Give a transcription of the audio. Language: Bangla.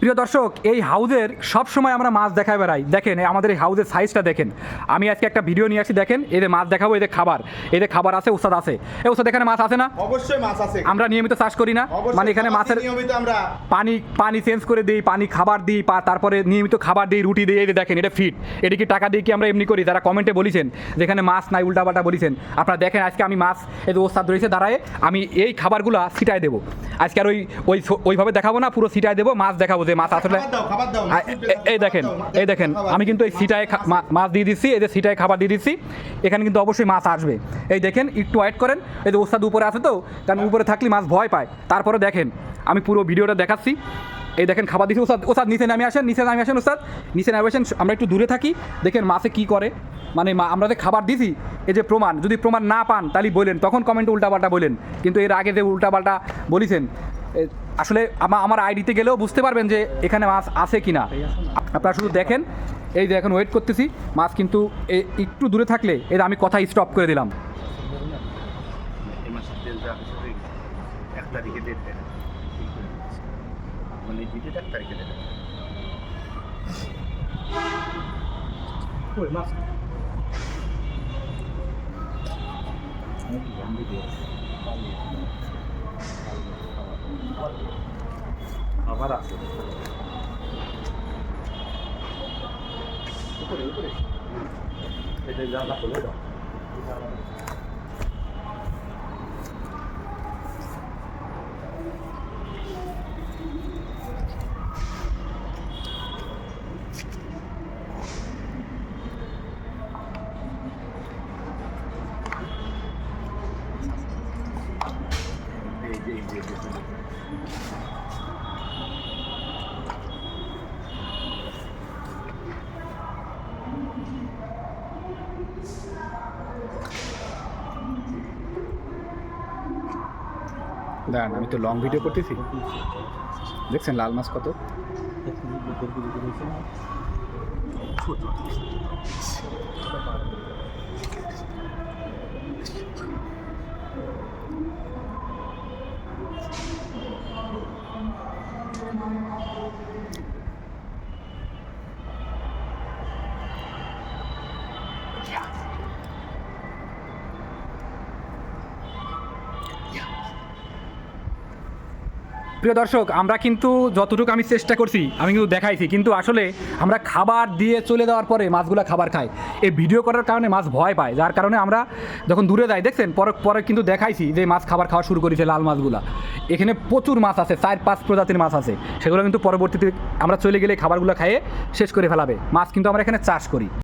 প্রিয় দর্শক এই হাউজের সব সময় আমরা মাছ দেখায় বেড়াই। দেখেন আমাদের এই হাউজের সাইজটা দেখেন। আমি আজকে একটা ভিডিও নিয়ে আসি দেখেন এদের মাছ দেখাবো এদের খাবার। এদের খাবার আছে ওস্তাদ আছে। এ ওস্তাদ এখানে মাছ আছে না? অবশ্যই মাছ আছে। আমরা নিয়মিত চাষ করি না। মানে এখানে মাছের নিয়মিত আমরা পানি পানি চেঞ্জ করে দিই পানি খাবার দিই তারপরে নিয়মিত খাবার দিই রুটি দিই এদের দেখেন এটা ফিট এটা কি টাকা দিয়ে কি আমরা এমনি করি? যারা কমেন্টে বলেছেন যেখানে মাছ নাই উল্টাপাল্টা বলেছেন আপনারা দেখেন আজকে আমি মাছ এদের ওস্তাদ ধরেছে দাঁড়ায় আমি এই খাবারগুলো ছিটায় দেবো। আজকে আর ওই ওই ওইভাবে দেখাবো না পুরো সিটায় দেবো মাছ দেখাবো যে মাছ আসলে এই দেখেন এই দেখেন আমি কিন্তু এই সিটায় মাছ দিয়ে দিচ্ছি এই যে সিটায় খাবার দিয়ে দিচ্ছি এখানে কিন্তু অবশ্যই মাছ আসবে। এই দেখেন একটু ওয়েট করেন এই যে ওস্তাদ উপরে আছে তো কারণ উপরে থাকলে মাছ ভয় পায়। তারপরে দেখেন আমি পুরো ভিডিওটা দেখাচ্ছি। এই দেখেন খাবার দিচ্ছি ওস্তাদ ওস্তাদ নিচে নামে আসেন নিচে নামে আসেন ওস্তাদ নিচে নামে আসেন আমরা একটু দূরে থাকি দেখেন মাছে কি করে। মানে মা- আমরা যে খাবার দিছি এই যে প্রমাণ যদি প্রমাণ না পান তাহলে বলেন তখন কমেন্টে উল্টাপাল্টা বলেন। কিন্তু এর আগে যে উল্টাপাল্টা বলেছেন আসলে আমা- আমার আইডিতে গেলেও বুঝতে পারবেন যে এখানে মাছ আছে কি না আপনারা শুধু দেখেন এই যে এখন ওয়েট করতেছি মাছ কিন্তু এ- একটু দূরে থাকলে এর আমি কথা স্টপ করে দিলাম। এই আবার আছে উপরে উপরে এটা যে এই দাঁড়ান আমি তো লং ভিডিও করতেছি। দেখছেন লাল মাছ কত? প্রিয় দর্শক, আমরা কিন্তু যতটুকু আমি চেষ্টা করছি, আমি কিন্তু দেখাইছি, কিন্তু আসলে আমরা খাবার দিয়ে চলে যাওয়ার পরে মাছগুলো খাবার খাই। এই ভিডিও করার কারণে মাছ ভয় পায়, যার কারণে আমরা যখন দূরে যাই, দেখছেন, পরে পরে কিন্তু দেখাইছি যে মাছ খাবার খাওয়া শুরু করেছে লাল মাছগুলা। এখানে প্রচুর মাছ আছে, চার পাঁচ প্রজাতির মাছ আছে। সেগুলো কিন্তু পরবর্তীতে আমরা চলে গেলে খাবারগুলো খাইয়ে শেষ করে ফেলাবে। মাছ কিন্তু আমরা এখানে চাষ করি।